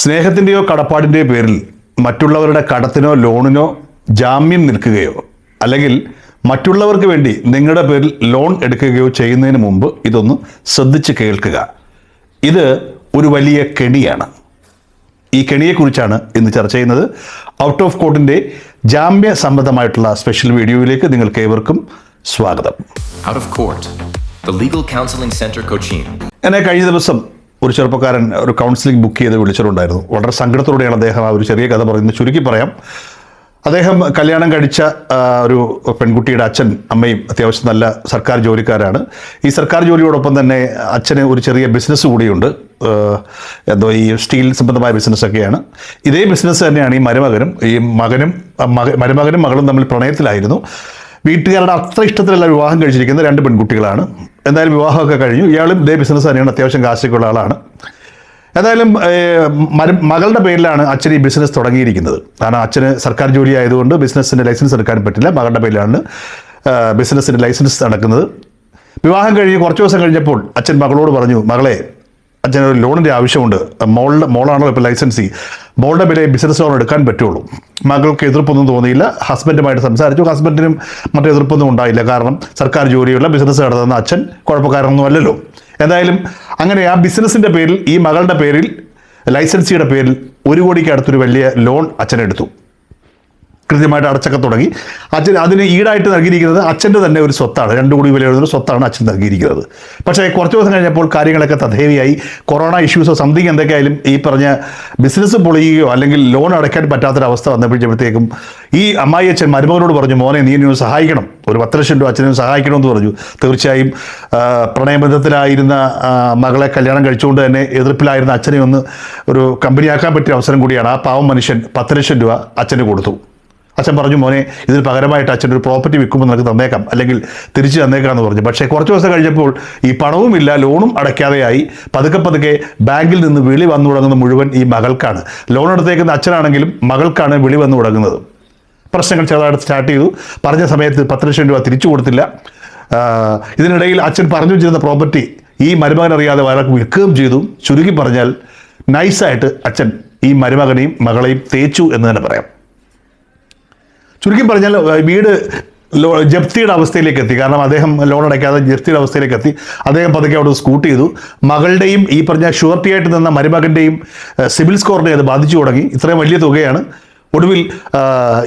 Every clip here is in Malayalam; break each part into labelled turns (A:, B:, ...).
A: സ്നേഹത്തിന്റെയോ കടപ്പാടിന്റെയോ പേരിൽ മറ്റുള്ളവരുടെ കടത്തിനോ ലോണിനോ ജാമ്യം നിൽക്കുകയോ അല്ലെങ്കിൽ മറ്റുള്ളവർക്ക് വേണ്ടി നിങ്ങളുടെ പേരിൽ ലോൺ എടുക്കുകയോ ചെയ്യുന്നതിന് മുമ്പ് ഇതൊന്ന് ശ്രദ്ധിച്ച് കേൾക്കുക. ഇത് ഒരു വലിയ കെണിയാണ്. ഈ കെണിയെക്കുറിച്ചാണ് ഇന്ന് ചർച്ച ചെയ്യുന്നത്. ഔട്ട് ഓഫ് കോർട്ടിന്റെ ജാമ്യ സംബന്ധമായിട്ടുള്ള സ്പെഷ്യൽ വീഡിയോയിലേക്ക് നിങ്ങൾക്ക് ഏവർക്കും സ്വാഗതം. എന്നെ കഴിഞ്ഞ ദിവസം ഒരു ചെറുപ്പക്കാരൻ ഒരു കൗൺസിലിംഗ് ബുക്ക് ചെയ്ത് വിളിച്ചിട്ടുണ്ടായിരുന്നു. വളരെ സങ്കടത്തോടെയാണ് അദ്ദേഹം ആ ഒരു ചെറിയ കഥ പറയുന്നത്. ചുരുക്കി പറയാം. അദ്ദേഹം കല്യാണം കഴിച്ച ഒരു പെൺകുട്ടിയുടെ അച്ഛൻ അമ്മയും അത്യാവശ്യം നല്ല സർക്കാർ ജോലിക്കാരാണ്. ഈ സർക്കാർ ജോലിയോടൊപ്പം തന്നെ അച്ഛന് ഒരു ചെറിയ ബിസിനസ് കൂടിയുണ്ട്. എന്തോ ഈ സ്റ്റീൽ സംബന്ധമായ ബിസിനസ്സൊക്കെയാണ് ഇതേ ബിസിനസ് തന്നെയാണ് ഈ മരുമകനും ഈ മകനും മക മരുമകനും മകളും തമ്മിൽ പ്രണയത്തിലായിരുന്നു. വീട്ടുകാരുടെ അത്ര ഇഷ്ടത്തിലല്ല വിവാഹം കഴിച്ചിരിക്കുന്ന രണ്ട് പെൺകുട്ടികളാണ്. എന്തായാലും വിവാഹമൊക്കെ കഴിഞ്ഞു. ഇയാളും ഇതേ ബിസിനസ് തന്നെയാണ്. അത്യാവശ്യം കാശൊക്കെ ഉള്ള ആളാണ്. എന്തായാലും മര മകളുടെ പേരിലാണ് അച്ഛൻ ഈ ബിസിനസ് തുടങ്ങിയിരിക്കുന്നത്. കാരണം അച്ഛന് സർക്കാർ ജോലി ആയതുകൊണ്ട് ബിസിനസ്സിന്റെ ലൈസൻസ് എടുക്കാൻ പറ്റില്ല. മകളുടെ പേരിലാണ് ബിസിനസ്സിന്റെ ലൈസൻസ് നടക്കുന്നത്. വിവാഹം കഴിഞ്ഞ് കുറച്ച് ദിവസം കഴിഞ്ഞപ്പോൾ അച്ഛൻ മകളോട് പറഞ്ഞു മകളെ അച്ഛന് ലോണിന്റെ ആവശ്യമുണ്ട്. മോളുടെ മോളാണല്ലോ ഇപ്പോൾ ലൈസൻസി മോളുടെ പേരെ ബിസിനസ് ലോൺ എടുക്കാൻ പറ്റുള്ളൂ. മകൾക്ക് എതിർപ്പൊന്നും തോന്നിയില്ല. ഹസ്ബൻഡുമായിട്ട് സംസാരിച്ചു. ഹസ്ബൻഡിനും മറ്റു എതിർപ്പൊന്നും ഉണ്ടായില്ല. കാരണം സർക്കാർ ജോലിയുള്ള ബിസിനസ് നടത്തുന്ന അച്ഛൻ കുഴപ്പക്കാരനൊന്നും അല്ലല്ലോ എന്തായാലും അങ്ങനെ ആ ബിസിനസ്സിന്റെ പേരിൽ ഈ മകളുടെ പേരിൽ ലൈസൻസിയുടെ പേരിൽ ഒരു കോടിക്ക് അടുത്തൊരു വലിയ ലോൺ അച്ഛനെടുത്തു. കൃത്യമായിട്ട് അടച്ചൊക്കെ തുടങ്ങി. അച്ഛൻ അതിന് ഈടായിട്ട് നൽകിയിരിക്കുന്നത് അച്ഛന്റെ തന്നെ ഒരു സ്വത്താണ്. രണ്ടു കോടി വിലയുള്ള ഒരു സ്വത്താണ് അച്ഛൻ നൽകിയിരിക്കുന്നത്. പക്ഷേ കുറച്ച് ദിവസം കഴിഞ്ഞപ്പോൾ കാര്യങ്ങളൊക്കെ തഥേവിയായി. കൊറോണ ഇഷ്യൂസോ സംതിങ് എന്തൊക്കെയായാലും ഈ പറഞ്ഞ ബിസിനസ് പൊളിയുകയോ അല്ലെങ്കിൽ ലോൺ അടയ്ക്കാൻ പറ്റാത്തൊരവസ്ഥ വന്നപ്പോഴത്തേക്കും ഈ അമ്മായി അച്ഛൻ മരുമകനോട് പറഞ്ഞു മോനെ നീ എന്നെ സഹായിക്കണം. ഒരു പത്ത് ലക്ഷം രൂപ അച്ഛനെ സഹായിക്കണമെന്ന് പറഞ്ഞു. തീർച്ചയായും പ്രണയബന്ധത്തിലായിരുന്ന മകളെ കല്യാണം കഴിച്ചുകൊണ്ട് തന്നെ എതിർപ്പിലായിരുന്ന അച്ഛനെ ഒന്ന് ഒരു കമ്പനിയാക്കാൻ പറ്റിയ അവസരം കൂടിയാണ് ആ പാവം മനുഷ്യൻ പത്ത് ലക്ഷം രൂപ അച്ഛന് കൊടുത്തു. അച്ഛൻ പറഞ്ഞു മോനെ ഇതിന് പകരമായിട്ട് അച്ഛൻ ഒരു പ്രോപ്പർട്ടി വിൽക്കുമ്പോൾ നിനക്ക് തന്നേക്കാം. അല്ലെങ്കിൽ തിരിച്ച് തന്നേക്കാം എന്ന് പറഞ്ഞു. പക്ഷേ കുറച്ച് ദിവസം കഴിഞ്ഞപ്പോൾ ഈ പണവുമില്ല ലോണും അടയ്ക്കാതെയായി. പതുക്കെ പതുക്കെ ബാങ്കിൽ നിന്ന് വിളി വന്നു തുടങ്ങുന്നത് മുഴുവൻ ഈ മകൾക്കാണ്. ലോൺ എടുത്തേക്കുന്ന അച്ഛനാണെങ്കിലും മകൾക്കാണ് വിളി വന്നു തുടങ്ങുന്നത്. പ്രശ്നങ്ങൾ ചെറുതായിട്ട് സ്റ്റാർട്ട് ചെയ്തു. പറഞ്ഞ സമയത്ത് പത്ത് ലക്ഷം രൂപ തിരിച്ചു കൊടുത്തില്ല. ഇതിനിടയിൽ അച്ഛൻ പറഞ്ഞു വെച്ചിരുന്ന പ്രോപ്പർട്ടി ഈ മരുമകൻ അറിയാതെ വയറൊക്കെ വിൽക്കുകയും ചെയ്തു. ചുരുക്കി പറഞ്ഞാൽ നൈസായിട്ട് അച്ഛൻ ഈ മരുമകനെയും മകളെയും തേച്ചു എന്ന് തന്നെ പറയാം. ചുരുക്കി പറഞ്ഞാൽ വീട് ലോ ജപ്തിയുടെ അവസ്ഥയിലേക്ക് എത്തി. കാരണം അദ്ദേഹം ലോൺ അടയ്ക്കാതെ ജപ്തിയുടെ അവസ്ഥയിലേക്ക് എത്തി. അദ്ദേഹം പതുക്കെ അവിടെ സ്കൂട്ട് ചെയ്തു. മകളുടെയും ഈ പറഞ്ഞ ഷുവർട്ടി ആയിട്ട് നിന്ന മരുമകന്റെയും സിവിൽ സ്കോറിനെ അത് ബാധിച്ചു തുടങ്ങി. ഇത്രയും വലിയ തുകയാണ്. ഒടുവിൽ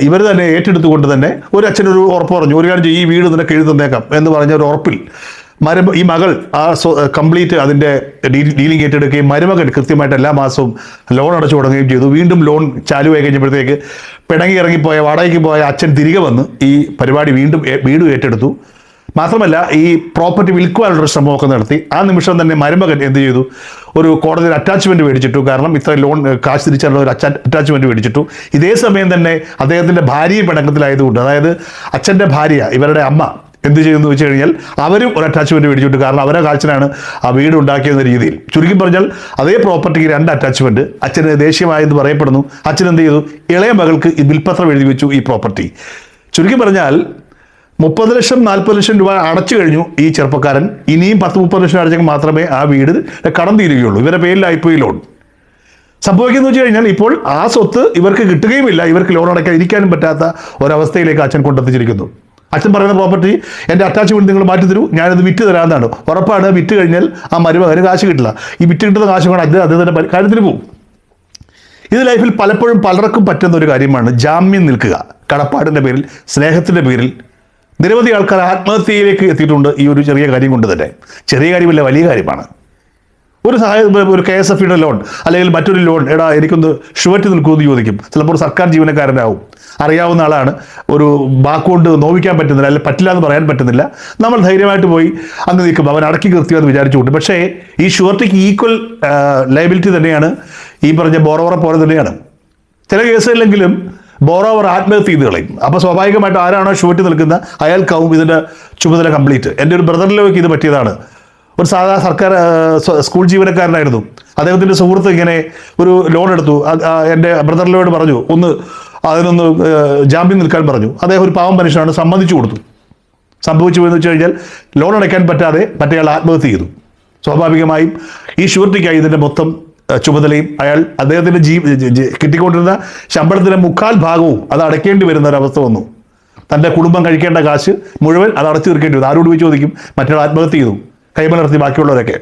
A: ഇവർ തന്നെ ഏറ്റെടുത്തുകൊണ്ട് തന്നെ ഒരു അച്ഛനൊരു ഉറപ്പ് പറഞ്ഞു ഒരു കാര്യം ഈ വീട് നിനക്ക് എഴുതി തന്നേക്കാം എന്ന് പറഞ്ഞ ഒരു ഉറപ്പിൽ മരുമ ഈ മകൾ ആ കംപ്ലീറ്റ് അതിന്റെ ഡീലിംഗ് ഏറ്റെടുക്കുകയും മരുമകൻ കൃത്യമായിട്ട് എല്ലാ മാസവും ലോൺ അടച്ചു തുടങ്ങുകയും ചെയ്തു. വീണ്ടും ലോൺ ചാലുവായി കഴിഞ്ഞപ്പോഴത്തേക്ക് പിണങ്ങി ഇറങ്ങിപ്പോയ വാടകയ്ക്ക് പോയ അച്ഛൻ തിരികെ വന്ന് ഈ പരിപാടി വീണ്ടും വീട് ഏറ്റെടുത്തു. മാത്രമല്ല ഈ പ്രോപ്പർട്ടി വിൽക്കുവാനുള്ളൊരു ശ്രമമൊക്കെ നടത്തി. ആ നിമിഷം തന്നെ മരുമകൻ എന്ത് ചെയ്തു? ഒരു കോടതിയിൽ അറ്റാച്ച്മെന്റ് മേടിച്ചിട്ടു. കാരണം ഇത്ര ലോൺ കാശ് തിരിച്ചുള്ള ഒരു അറ്റാച്ച്മെന്റ് മേടിച്ചിട്ടു. ഇതേ സമയം തന്നെ അദ്ദേഹത്തിന്റെ ഭാര്യയും പിണക്കത്തിലായതുകൊണ്ട് അതായത് അച്ഛന്റെ ഭാര്യ ഇവരുടെ അമ്മ എന്ത് ചെയ്യുന്നു വെച്ച് കഴിഞ്ഞാൽ അവരും ഒരു അറ്റാച്ച്മെന്റ് മേടിച്ചിട്ട് കാരണം അവരെ കാഴ്ചനാണ് ആ വീട് ഉണ്ടാക്കിയെന്ന രീതിയിൽ. ചുരുക്കി പറഞ്ഞാൽ അതേ പ്രോപ്പർട്ടിക്ക് രണ്ട് അറ്റാച്ച്മെന്റ് അച്ഛന് ദേഷ്യമായെന്ന് പറയപ്പെടുന്നു. അച്ഛൻ എന്ത് ചെയ്തു? ഇളയ മകൾക്ക് ഈ ബിൽപത്രം എഴുതി വെച്ചു ഈ പ്രോപ്പർട്ടി ചുരുക്കി പറഞ്ഞാൽ മുപ്പത് ലക്ഷം നാൽപ്പത് ലക്ഷം രൂപ അടച്ചു കഴിഞ്ഞു ഈ ചെറുപ്പക്കാരൻ. ഇനിയും പത്ത് മുപ്പത് ലക്ഷം അടച്ചെങ്കിൽ മാത്രമേ ആ വീട് കടം തീരുകയുള്ളൂ. ഇവരുടെ പേരിലായിപ്പോയി ലോൺ സംഭവിക്കുന്നത് വെച്ച് കഴിഞ്ഞാൽ ഇപ്പോൾ ആ സ്വത്ത് ഇവർക്ക് കിട്ടുകയുമില്ല. ഇവർക്ക് ലോൺ അടയ്ക്കാൻ ഇരിക്കാനും പറ്റാത്ത ഒരവസ്ഥയിലേക്ക് അച്ഛൻ കൊണ്ടെത്തിച്ചിരിക്കുന്നു. അച്ഛൻ പറയുന്ന പ്രോപ്പർട്ടി എന്റെ അറ്റാച്ച്മെന്റ് നിങ്ങൾ മാറ്റി തരൂ ഞാനത് വിറ്റ് തരാമെന്നാണ്. ഉറപ്പാണ് വിറ്റ് കഴിഞ്ഞാൽ ആ മരുമകന് കാശ് കിട്ടില്ല. ഈ വിറ്റ് കിട്ടുന്ന കാശ് കൊണ്ട് അദ്ദേഹം അദ്ദേഹത്തിന്റെ കാര്യത്തിന് പോകും ഇത് ലൈഫിൽ പലപ്പോഴും പലർക്കും പറ്റുന്ന ഒരു കാര്യമാണ് ജാമ്യം നിൽക്കുക. കടപ്പാടിന്റെ പേരിൽ സ്നേഹത്തിന്റെ പേരിൽ. നിരവധി ആൾക്കാർ ആത്മഹത്യയിലേക്ക് എത്തിയിട്ടുണ്ട് ഈ ഒരു ചെറിയ കാര്യം കൊണ്ട് തന്നെ. ചെറിയ കാര്യമല്ല വലിയ കാര്യമാണ്. ഒരു സഹായ ഒരു കെ എസ് എഫ് ഇയുടെ ലോൺ അല്ലെങ്കിൽ മറ്റൊരു ലോൺ എടാ എനിക്കൊന്ന് ഷുവറ്റ് നിൽക്കുമെന്ന് ചോദിക്കും. ചിലപ്പോൾ സർക്കാർ ജീവനക്കാരനാവും. അറിയാവുന്ന ആളാണ്. ഒരു വാക്കുകൊണ്ട് നോവിക്കാൻ പറ്റുന്നില്ല അല്ലെങ്കിൽ പറ്റില്ല എന്ന് പറയാൻ പറ്റുന്നില്ല. നമ്മൾ ധൈര്യമായിട്ട് പോയി അന്ന് നിൽക്കും. അവൻ അടക്കി കൃത്യമെന്ന് വിചാരിച്ചുകൊണ്ട്. പക്ഷേ ഈ ഷുവർട്ടിക്ക് ഈക്വൽ ലയബിലിറ്റി തന്നെയാണ്. ഈ പറഞ്ഞ ബോറോവറെ പോലെ തന്നെയാണ്. ചില കേസുകളിലെങ്കിലും ബോറോവർ ആത്മഹത്യ ചെയ്ത് കളയും. അപ്പോൾ സ്വാഭാവികമായിട്ട് ആരാണോ ഷുവർട്ടി നിൽക്കുന്ന അയാൾക്കാവും ഇതിന്റെ ചുമതല കംപ്ലീറ്റ്. എന്റെ ഒരു ബ്രദറിലേക്ക് ഇത് പറ്റിയതാണ്. ഒരു സാധാ സർക്കാർ സ്കൂൾ ജീവനക്കാരനായിരുന്നു. അദ്ദേഹത്തിന്റെ സുഹൃത്ത് ഇങ്ങനെ ഒരു ലോൺ എടുത്തു. എന്റെ ബ്രദറിലോട് പറഞ്ഞു ഒന്ന് അതിനൊന്ന് ജാമ്യം നിൽക്കാൻ പറഞ്ഞു. അദ്ദേഹം ഒരു പാവം മനുഷ്യനാണ് സമ്മതിച്ചു കൊടുത്തു. സംഭവിച്ചു എന്ന് വെച്ച് കഴിഞ്ഞാൽ ലോൺ അടയ്ക്കാൻ പറ്റാതെ മറ്റേയാൾ ആത്മഹത്യ ചെയ്തു. സ്വാഭാവികമായും ഈ ഷൂരിറ്റിക്കായി ഇതിന്റെ മൊത്തം ചുമതലയും അയാൾ അദ്ദേഹത്തിന്റെ ജീ കിട്ടിക്കൊണ്ടിരുന്ന ശമ്പളത്തിന്റെ മുക്കാൽ ഭാഗവും അത് അടയ്ക്കേണ്ടി വരുന്ന ഒരവസ്ഥ വന്നു. തന്റെ കുടുംബം കഴിക്കേണ്ട കാശ് മുഴുവൻ അത് അടച്ചു തീർക്കേണ്ടി വന്നു. ആരോട് ചോദിക്കും? മറ്റൊരാൾ ആത്മഹത്യ ചെയ്തു. കൈമലർത്തി ബാക്കിയുള്ളവരൊക്കെ.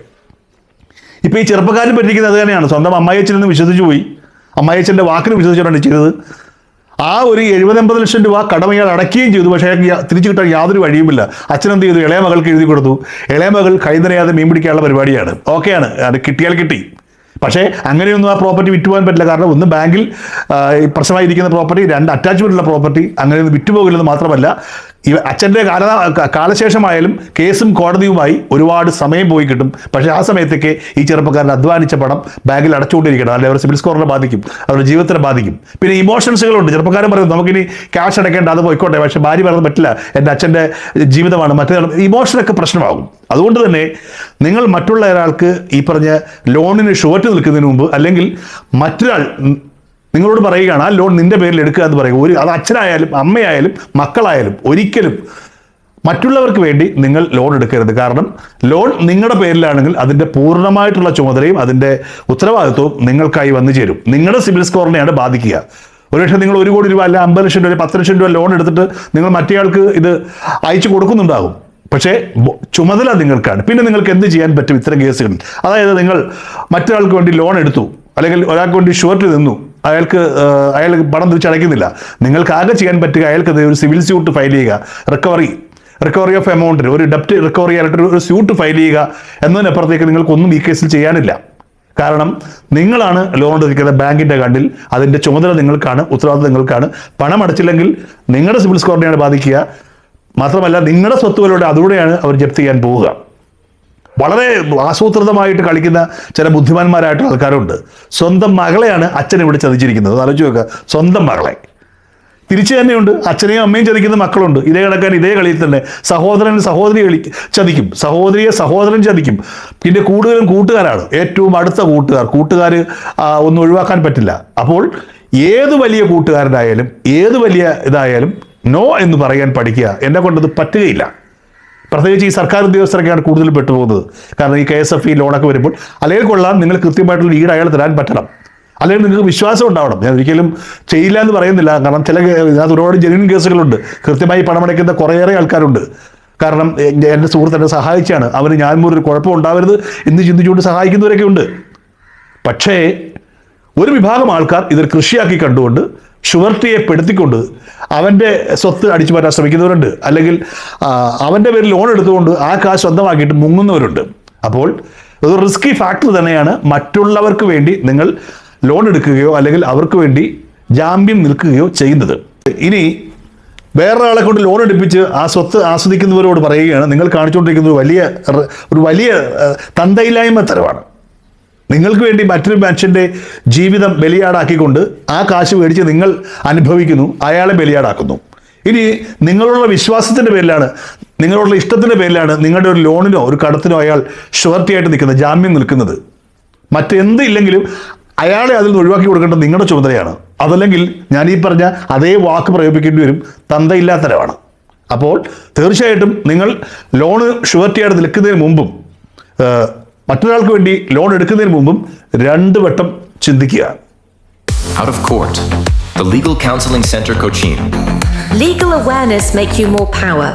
A: ഇപ്പൊ ഈ ചെറുപ്പക്കാരൻ പറ്റിക്കുന്നത് അത് തന്നെയാണ്. സ്വന്തം അമ്മായിയച്ഛനെന്ന് വിശ്വസിച്ചു പോയി. അമ്മായിയച്ഛന്റെ വാക്കിന് വിശ്വസിച്ചിട്ടാണ് ചെയ്തത്. ആ ഒരു എഴുപത് ലക്ഷം രൂപ കടം ഇയാൾ അടയ്ക്കുകയും ചെയ്തു. പക്ഷേ അയാൾക്ക് തിരിച്ചു കിട്ടാൻ യാതൊരു വഴിയുമില്ല. അച്ഛൻ എന്ത് ചെയ്തു? ഇളയ മകൾക്ക് എഴുതി കൊടുത്തു. ഇളയ മകൾ കൈതനയാതെ മീൻ പിടിക്കാനുള്ള പരിപാടിയാണ്. ഓക്കെയാണ് അത് കിട്ടിയാൽ കിട്ടി. പക്ഷേ അങ്ങനെയൊന്നും ആ പ്രോപ്പർട്ടി വിറ്റുപോകാൻ പറ്റില്ല. കാരണം ഒന്ന് ബാങ്കിൽ പ്രശ്നമായിരിക്കുന്ന പ്രോപ്പർട്ടി രണ്ട് അറ്റാച്ച്മെന്റുള്ള പ്രോപ്പർട്ടി അങ്ങനെയൊന്നും വിറ്റുപോകില്ലെന്ന് മാത്രമല്ല ഈ അച്ഛന്റെ കാല കാലശേഷമായാലും കേസും കോടതിയുമായി ഒരുപാട് സമയം പോയി കിട്ടും. പക്ഷേ ആ സമയത്തേക്ക് ഈ ചെറുപ്പക്കാരൻ അധ്വാനിച്ച പണം ബാങ്കിൽ അടച്ചുകൊണ്ടിരിക്കണം. അല്ലെങ്കിൽ അവരുടെ സിബിൽ സ്കോറിനെ ബാധിക്കും. അവരുടെ ജീവിതത്തിനെ ബാധിക്കും. പിന്നെ ഇമോഷൻസുകളുണ്ട്. ചെറുപ്പക്കാരൻ പറയും നമുക്കിനി ക്യാഷ് അടയ്ക്കേണ്ട അത് പോയിക്കോട്ടെ. പക്ഷേ ഭാര്യ പറയുന്നത് പറ്റില്ല. എന്റെ അച്ഛന്റെ ജീവിതമാണ് മറ്റേ ഇമോഷനൊക്കെ പ്രശ്നമാകും. അതുകൊണ്ട് തന്നെ നിങ്ങൾ മറ്റുള്ള ഒരാൾക്ക് ഈ പറഞ്ഞ ലോണിന് ഷുവറ്റ് നിൽക്കുന്നതിന് മുമ്പ് അല്ലെങ്കിൽ മറ്റൊരാൾ നിങ്ങളോട് പറയുകയാണ് ആ ലോൺ നിന്റെ പേരിൽ എടുക്കുക എന്ന് പറയുക. ഒരു അത് അച്ഛനായാലും അമ്മയായാലും മക്കളായാലും ഒരിക്കലും മറ്റുള്ളവർക്ക് വേണ്ടി നിങ്ങൾ ലോൺ എടുക്കരുത്. കാരണം ലോൺ നിങ്ങളുടെ പേരിലാണെങ്കിൽ അതിന്റെ പൂർണമായിട്ടുള്ള ചുമതലയും അതിന്റെ ഉത്തരവാദിത്വവും നിങ്ങൾക്കായി വന്നു ചേരും. നിങ്ങളുടെ സിബിൽ സ്കോറിനെയാണ് ബാധിക്കുക. ഒരുപക്ഷെ നിങ്ങൾ ഒരു കോടി രൂപ അല്ല അമ്പത് ലക്ഷം രൂപ പത്ത് ലക്ഷം രൂപ ലോൺ എടുത്തിട്ട് നിങ്ങൾ മറ്റേയാൾക്ക് ഇത് അയച്ചു കൊടുക്കുന്നുണ്ടാകും. പക്ഷേ ചുമതല നിങ്ങൾക്കാണ്. പിന്നെ നിങ്ങൾക്ക് എന്ത് ചെയ്യാൻ പറ്റും ഇത്തരം കേസുകളിൽ? അതായത് നിങ്ങൾ മറ്റൊരാൾക്ക് വേണ്ടി ലോൺ എടുത്തു. അല്ലെങ്കിൽ ഒരാൾക്ക് വേണ്ടി ഷോർട്ട് നിന്നു. അയാൾക്ക് അയാൾ പണം തിരിച്ചടയ്ക്കുന്നില്ല നിങ്ങൾക്ക് ആകെ ചെയ്യാൻ പറ്റുക അയാൾക്ക് ഒരു സിവിൽ സ്യൂട്ട് ഫയൽ ചെയ്യുക. റിക്കവറി റിക്കവറി ഓഫ് എമൗണ്ടിന് ഒരു ഡെപ്റ്റ് റിക്കവറി ആയിട്ട് ഒരു സ്യൂട്ട് ഫയൽ ചെയ്യുക എന്നതിനപ്പുറത്തേക്ക് നിങ്ങൾക്കൊന്നും ഈ കേസിൽ ചെയ്യാനില്ല. കാരണം നിങ്ങളാണ് ലോൺ എടുക്കുന്ന ബാങ്കിന്റെ കണ്ടിൽ അതിന്റെ ചുമതല നിങ്ങൾക്കാണ് ഉത്തരവാദിത്വം നിങ്ങൾക്കാണ്. പണം അടച്ചില്ലെങ്കിൽ നിങ്ങളുടെ സിവിൽ സ്കോറിനെയാണ് ബാധിക്കുക. മാത്രമല്ല നിങ്ങളുടെ സ്വത്തുക്കളുടെ അതിലൂടെയാണ് അവർ ജപ്തി ചെയ്യാൻ പോവുക. വളരെ ആസൂത്രിതമായിട്ട് കളിക്കുന്ന ചില ബുദ്ധിമാന്മാരായിട്ടുള്ള ആൾക്കാരുണ്ട്. സ്വന്തം മകളെയാണ് അച്ഛൻ ഇവിടെ ചതിച്ചിരിക്കുന്നത്. ആലോചിച്ച് നോക്കുക സ്വന്തം മകളെ. തിരിച്ചു തന്നെയുണ്ട്. അച്ഛനെയും അമ്മയും ചതിക്കുന്ന മക്കളുണ്ട്. ഇതേ കണക്കാൻ ഇതേ കളിയിൽ തന്നെ സഹോദരൻ സഹോദരി കളി ചതിക്കും. സഹോദരിയെ സഹോദരൻ ചതിക്കും. പിന്നെ കൂടുതലും കൂട്ടുകാരാണ്. ഏറ്റവും അടുത്ത കൂട്ടുകാർ. കൂട്ടുകാർ ഒന്നും ഒഴിവാക്കാൻ പറ്റില്ല. അപ്പോൾ ഏത് വലിയ കൂട്ടുകാരനായാലും ഏത് വലിയ ഇതായാലും നോ എന്ന് പറയാൻ പഠിക്കുക എന്നെ കൊണ്ടത് പറ്റുകയില്ല. പ്രത്യേകിച്ച് ഈ സർക്കാർ ഉദ്യോഗസ്ഥരൊക്കെയാണ് കൂടുതൽ പെട്ടുപോകുന്നത്. കാരണം ഈ കെ എസ് എഫ് ഇ ലോണൊക്കെ വരുമ്പോൾ അല്ലെങ്കിൽ കൊള്ളാം നിങ്ങൾ കൃത്യമായിട്ടുള്ള ഈട് അയാൾ തരാൻ പറ്റണം. അല്ലെങ്കിൽ നിങ്ങൾക്ക് വിശ്വാസം ഉണ്ടാവണം. ഞാൻ ഒരിക്കലും ചെയ്യില്ല എന്ന് പറയുന്നില്ല. കാരണം ചില ഇതിനകത്ത് ഒരുപാട് ജനുവിൻ കേസുകളുണ്ട്. കൃത്യമായി പണമടയ്ക്കുന്ന കുറേയേറെ ആൾക്കാരുണ്ട്. കാരണം എന്റെ സുഹൃത്ത് എന്നെ സഹായിച്ചാണ്. അവന് ഞാൻ ഒരു കുഴപ്പം ഉണ്ടാവരുത് എന്ന് ചിന്തിച്ചുകൊണ്ട് സഹായിക്കുന്നവരൊക്കെ ഉണ്ട്. പക്ഷേ ഒരു വിഭാഗം ആൾക്കാർ ഇതൊരു കൃഷിയാക്കി കണ്ടുകൊണ്ട് ഷുവർട്ടിയെ പെടുത്തിക്കൊണ്ട് അവന്റെ സ്വത്ത് അടിച്ചു മാറ്റാൻ ശ്രമിക്കുന്നവരുണ്ട്. അല്ലെങ്കിൽ അവന്റെ പേരിൽ ലോൺ എടുത്തുകൊണ്ട് ആ കാശ് സ്വന്തമാക്കിയിട്ട് മുങ്ങുന്നവരുണ്ട്. അപ്പോൾ ഒരു റിസ്കി ഫാക്ടർ തന്നെയാണ് മറ്റുള്ളവർക്ക് വേണ്ടി നിങ്ങൾ ലോൺ എടുക്കുകയോ അല്ലെങ്കിൽ അവർക്ക് വേണ്ടി ജാമ്യം നിൽക്കുകയോ ചെയ്യുന്നത്. ഇനി വേറൊരാളെ കൊണ്ട് ലോൺ എടുപ്പിച്ച് ആ സ്വത്ത് ആസ്വദിക്കുന്നവരോട് പറയുകയാണ് നിങ്ങൾ കാണിച്ചുകൊണ്ടിരിക്കുന്നത് വലിയ ഒരു വലിയ തന്തയില്ലായ്മ തരവാണ് നിങ്ങൾക്ക് വേണ്ടി മറ്റൊരു മനുഷ്യന്റെ ജീവിതം ബലിയാടാക്കിക്കൊണ്ട് ആ കാശ് മേടിച്ച് നിങ്ങൾ അനുഭവിക്കുന്നു അയാളെ ബലിയാടാക്കുന്നു. ഇനി നിങ്ങളുള്ള വിശ്വാസത്തിന്റെ പേരിലാണ് നിങ്ങളുള്ള ഇഷ്ടത്തിന്റെ പേരിലാണ് നിങ്ങളുടെ ഒരു ലോണിനോ ഒരു കടത്തിനോ അയാൾ ഷുവർട്ടിയായിട്ട് നിൽക്കുന്നത് ജാമ്യം നിൽക്കുന്നത്. മറ്റെന്ത് ഇല്ലെങ്കിലും അയാളെ അതിൽ നിന്ന് ഒഴിവാക്കി കൊടുക്കേണ്ടത് നിങ്ങളുടെ ചുമതലയാണ്. അതല്ലെങ്കിൽ ഞാൻ ഈ പറഞ്ഞ അതേ വാക്ക് പ്രയോഗിക്കേണ്ടി വരും തന്തയില്ലാത്തരവാണ് അപ്പോൾ തീർച്ചയായിട്ടും നിങ്ങൾ ലോണ് ഷുവർട്ടിയായിട്ട് നിൽക്കുന്നതിന് മുമ്പും മറ്റൊരാൾക്ക് വേണ്ടി ലോൺ എടുക്കുന്നതിന് മുമ്പും രണ്ട് വട്ടം ചിന്തിക്കുക
B: Out of court. The Legal Counseling Center Cochin.
C: Legal awareness make you more power.